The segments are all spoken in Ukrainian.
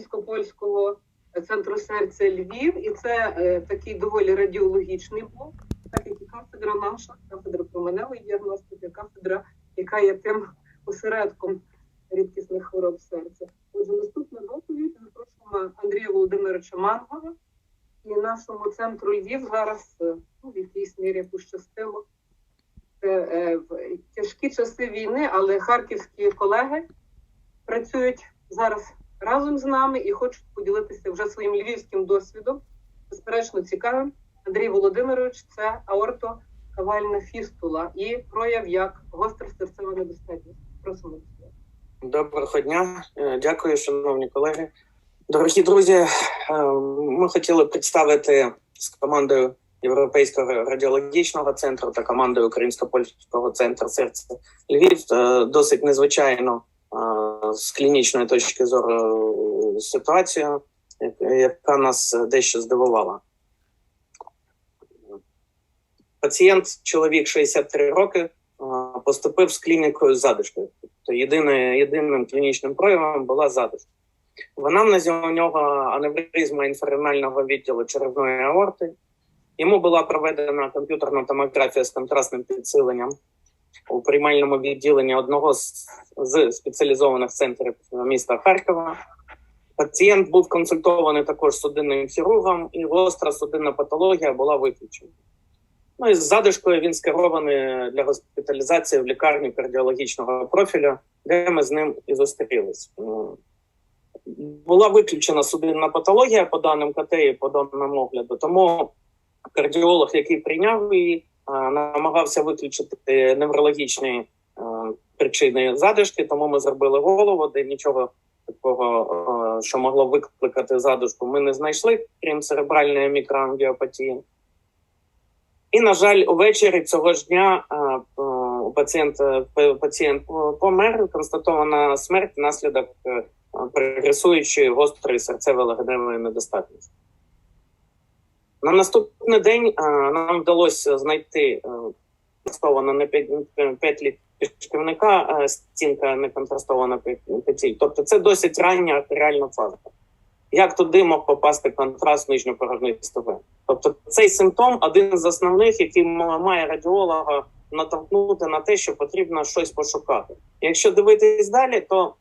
українсько-польського центру серця Львів, і це е, такий доволі радіологічний блок, так як і кафедра наша, кафедра променевої діагностики, кафедра, яка є тим осередком рідкісних хвороб серця. Отже, наступна доповідь запрошуємо Андрія Володимировича Мангова і нашому центру Львів зараз е, ну, в якійсь мірі пощастило. Е, в тяжкі часи війни, але харківські колеги працюють зараз разом з нами і хочуть поділитися вже своїм львівським досвідом. Безперечно, цікавим. Андрій Володимирович це аортокавальна фістула і прояв як гостра серцева недостатність. Просимо. Доброго дня, Е, дякую, шановні колеги. Дорогі друзі, е, ми хотіли представити з командою Європейського радіологічного центру та командою Українсько-польського центру серця Львів е, досить незвичайну е, з клінічної точки зору е, ситуацію, яка- нас дещо здивувала. Пацієнт, чоловік 63 роки, поступив з клінікою з задишкою. Тобто єдине, єдиним клінічним проявом була задишка. В анамнезі у нього аневризма інференального відділу черевної аорти. Йому була проведена комп'ютерна томографія з контрастним підсиленням у приймальному відділенні одного з, з спеціалізованих центрів міста Харкова. Пацієнт був консультований також судинним хірургом, і гостра судинна патологія була виключена. Ну і з задишкою він скерований для госпіталізації в лікарню кардіологічного профілю, де ми з ним і зустрілись. Ну, Була виключена судинна патологія по даним КТ і по даним огляду, тому кардіолог, який прийняв її, намагався виключити неврологічні а, причини задишки, тому ми зробили голову, де нічого такого, а, що могло викликати задушку, ми не знайшли, крім церебральної мікроангіопатії. І, на жаль, увечері цього ж дня пацієнта пацієнт помер, констатована смерть внаслідок е, прогресуючої гострої серцево-легеневої недостатності. На наступний день а, нам вдалося знайти контрастовано на пет- петлі кишківника, а, стінка не контрастована пет- петель. Тобто це досить рання артеріальна фаза. Як туди мог попасти контраст нижньопорожнистої вени? Тобто цей симптом один з основних, який має радіолога натолкнути на те, що потрібно щось пошукати. Якщо дивитись далі, то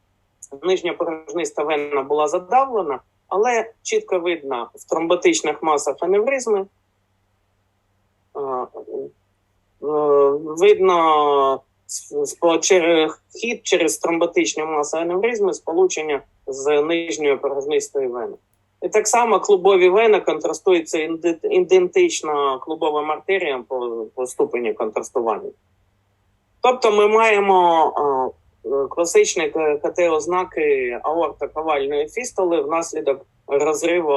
нижня порожниста вена була задавлена, але чітко видно в тромботичних масах аневризми. е, Видно хід через тромботичні маси аневризми сполучення з нижньою порожнистою веною. І так само клубові вени контрастуються ідентично клубовим артеріям по, по ступені контрастування. Тобто ми маємо е, класичні КТ-ознаки аортоковальної фістоли внаслідок розриву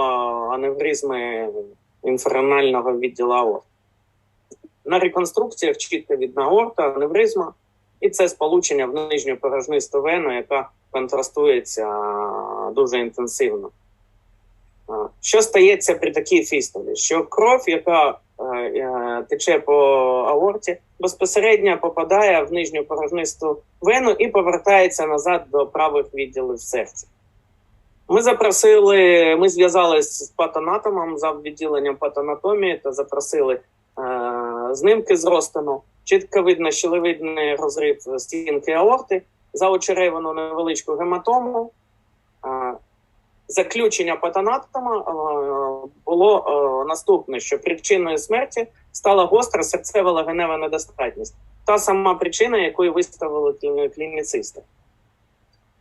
аневризми інференального відділу аорти. На реконструкціях чітко видна аорта, аневризма, і це сполучення в нижню порожнисту вену, яка контрастується дуже інтенсивно. Що стається при такій фістолі? Що кров, яка тече по аорті, безпосередньо попадає в нижню порожнисту вену і повертається назад до правих відділів серця. Ми запросили, ми зв'язалися з патанатомом за відділенням патанатомії та запросили е, знімки з розтину. Чітко видно щелевидний розрив стінки аорти, заочеревану невеличку гематому. Е, заключення патанатома е, було е, наступне, що причиною смерті стала гостра серцева легенева недостатність. Та сама причина, яку виставили клініцисти.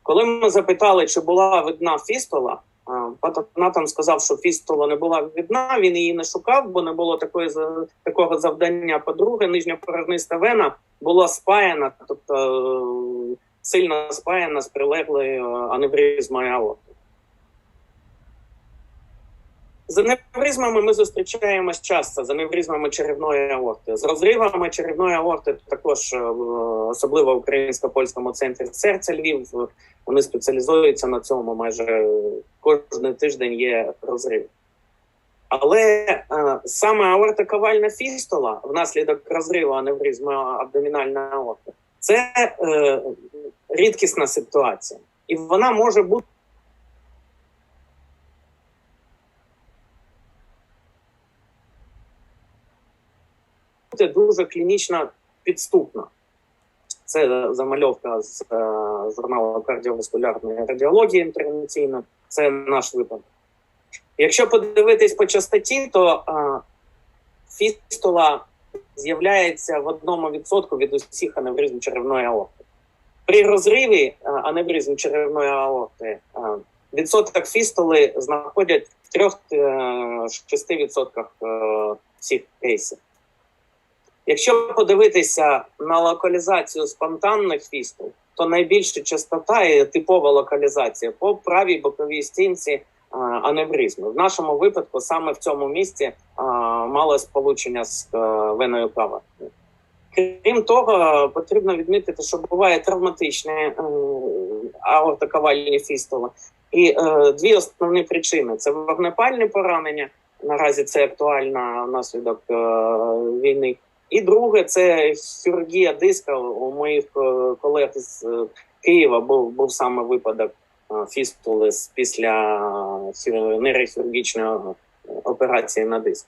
Коли ми запитали, чи була видна фістола, е, патанатом сказав, що фістола не була видна, він її не шукав, бо не було такої, такого завдання. По-друге, нижня порожниста вена була спаяна, тобто е, сильно спаяна з прилеглою аневризмою аорти. З аневризмами ми зустрічаємось часто, з аневризмами черевної аорти. З розривами черевної аорти також, е, особливо в українсько-польському центрі серця Львів, вони спеціалізуються на цьому. Майже кожен тиждень є розрив. Але е, саме аортоковальна фістола внаслідок розриву аневризми абдомінальної аорти це е, рідкісна ситуація, і вона може бути бути дуже клінічно підступна. Це замальовка з е, журналу кардіоваскулярної радіології інтервенційної. Це наш випадок. Якщо подивитись по частоті, то е, фістула з'являється в одному відсотку від усіх аневризм черевної аорти. При розриві е, аневризм черевної аорти е, відсоток фістули знаходять в 3-6% е, всіх кейсів. Якщо подивитися на локалізацію спонтанних фістул, то найбільша частота і типова локалізація по правій боковій стінці аневризми. В нашому випадку саме в цьому місці мало сполучення з е, веною кава. Крім того, потрібно відмітити, що буває травматичне е, аортоковальні фістули. І е, дві основні причини: це вогнепальне поранення. Наразі це актуально внаслідок е, війни. І друге, це хірургія диска. У моїх е, колег з е, Києва був, був саме випадок е, фістули після нейрохірургічної операції на диск.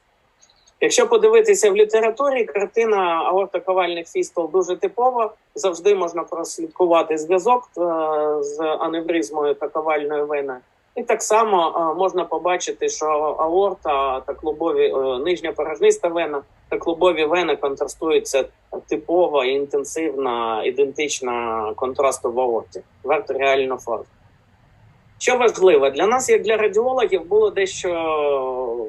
Якщо подивитися в літературі, картина аортоковальних фістул дуже типова. Завжди можна прослідкувати зв'язок з аневризмою та ковальною веною. І так само можна побачити, що аорта та клубові нижня порожниста вена клубові вени контрастуються типова, інтенсивна, ідентична контрасту в аорті в артеріальну форму. Що важливо для нас, як для радіологів, було дещо,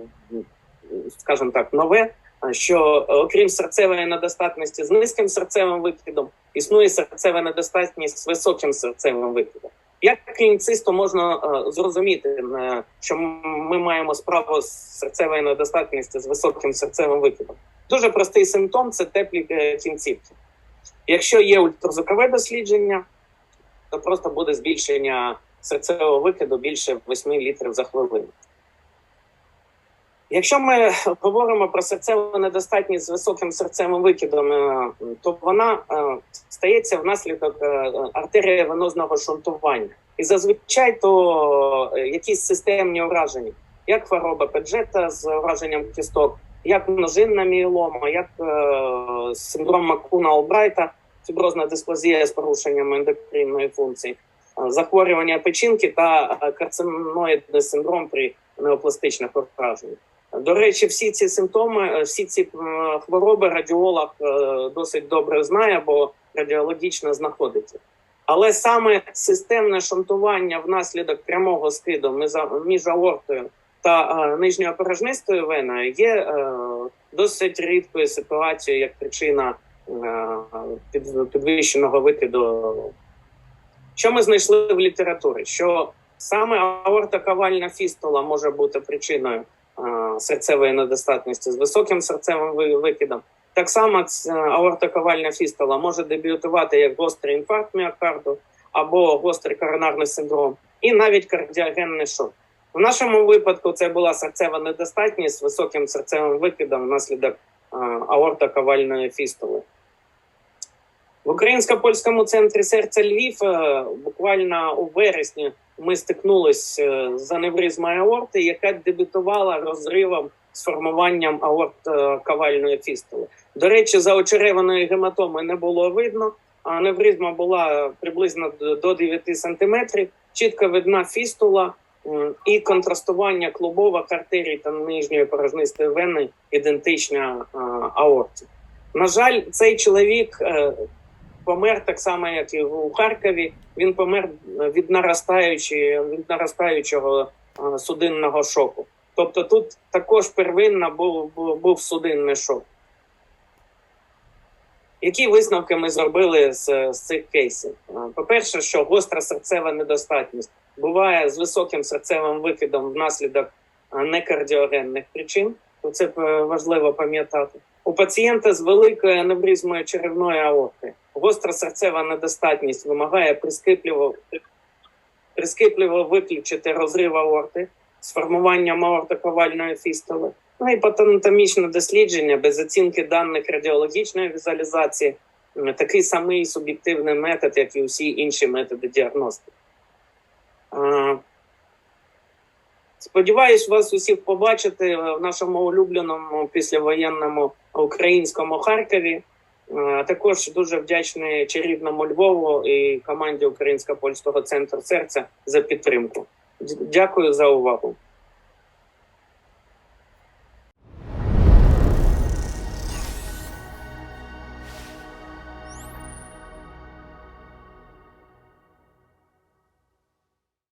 скажімо так, нове. Що е, окрім серцевої недостатності з низьким серцевим викидом, існує серцева недостатність з високим серцевим викидом. Як клініцисту можна е, зрозуміти, е, що ми маємо справу з серцевою недостатністю з високим серцевим викидом? Дуже простий симптом це теплі е, кінцівки. Якщо є ультразвукове дослідження, то просто буде збільшення серцевого викиду більше 8 літрів за хвилину. Якщо ми говоримо про серцеву недостатність з високим серцевим викидом, е, то вона е, стається внаслідок е, артеріовенозного шунтування. І зазвичай то якісь системні ураження, як хвороба Педжета з ураженням кісток, як множинна мієлома, як е, синдром Макуна Олбрайта, фіброзна дисплазія з порушенням ендокринної функції, е, захворювання печінки та е, карциноїдний синдром при неопластичних ураженнях. До речі, всі ці симптоми, е, всі ці хвороби радіолог досить добре знає, бо радіологічно знаходиться. Але саме системне шунтування внаслідок прямого скиду між аортою та нижньою порожнистою веною є е, досить рідкою ситуацією як причина е, підвищеного викиду. Що ми знайшли в літературі? Що саме аортоковальна фістула може бути причиною е, серцевої недостатності з високим серцевим викидом. Так само аортоковальна фістула може дебютувати як гострий інфаркт міокарду або гострий коронарний синдром, і навіть кардіогенний шок. В нашому випадку це була серцева недостатність з високим серцевим викидом внаслідок е, аортоковальної фістули. В Українсько-польському центрі серця Львів е, буквально у вересні ми стикнулись е, з аневризмою аорти, яка дебютувала розривом з формуванням аорт кавальної фістули. До речі, за очереваної гематоми не було видно. Аневризма була приблизно до- до 9 сантиметрів. Чітко видна фістула і контрастування клубових артерій та нижньої порожнистої вени ідентична е, аорті. На жаль, цей чоловік е, помер так само, як і у Харкові. Він помер від наростаючої від наростаючого е, судинного шоку. Тобто тут також первинно був, був судинний шок. Які висновки ми зробили з, з цих кейсів? По-перше, що гостра серцева недостатність буває з високим серцевим викидом внаслідок некардіогенних причин. То це е, важливо пам'ятати. У пацієнта з великою аневризмою черевної аорти гостра серцева недостатність вимагає прискіпливо, прискіпливо виключити розрив аорти з формуванням аортоковальної фістули. Ну і патанатомічне дослідження без оцінки даних радіологічної візуалізації такий самий суб'єктивний метод, як і усі інші методи діагностики. Е, Сподіваюсь, вас усіх побачити в нашому улюбленому післявоєнному українському Харкові. А також дуже вдячний чарівному Львову і команді Українсько-польського центру серця за підтримку. Дякую за увагу.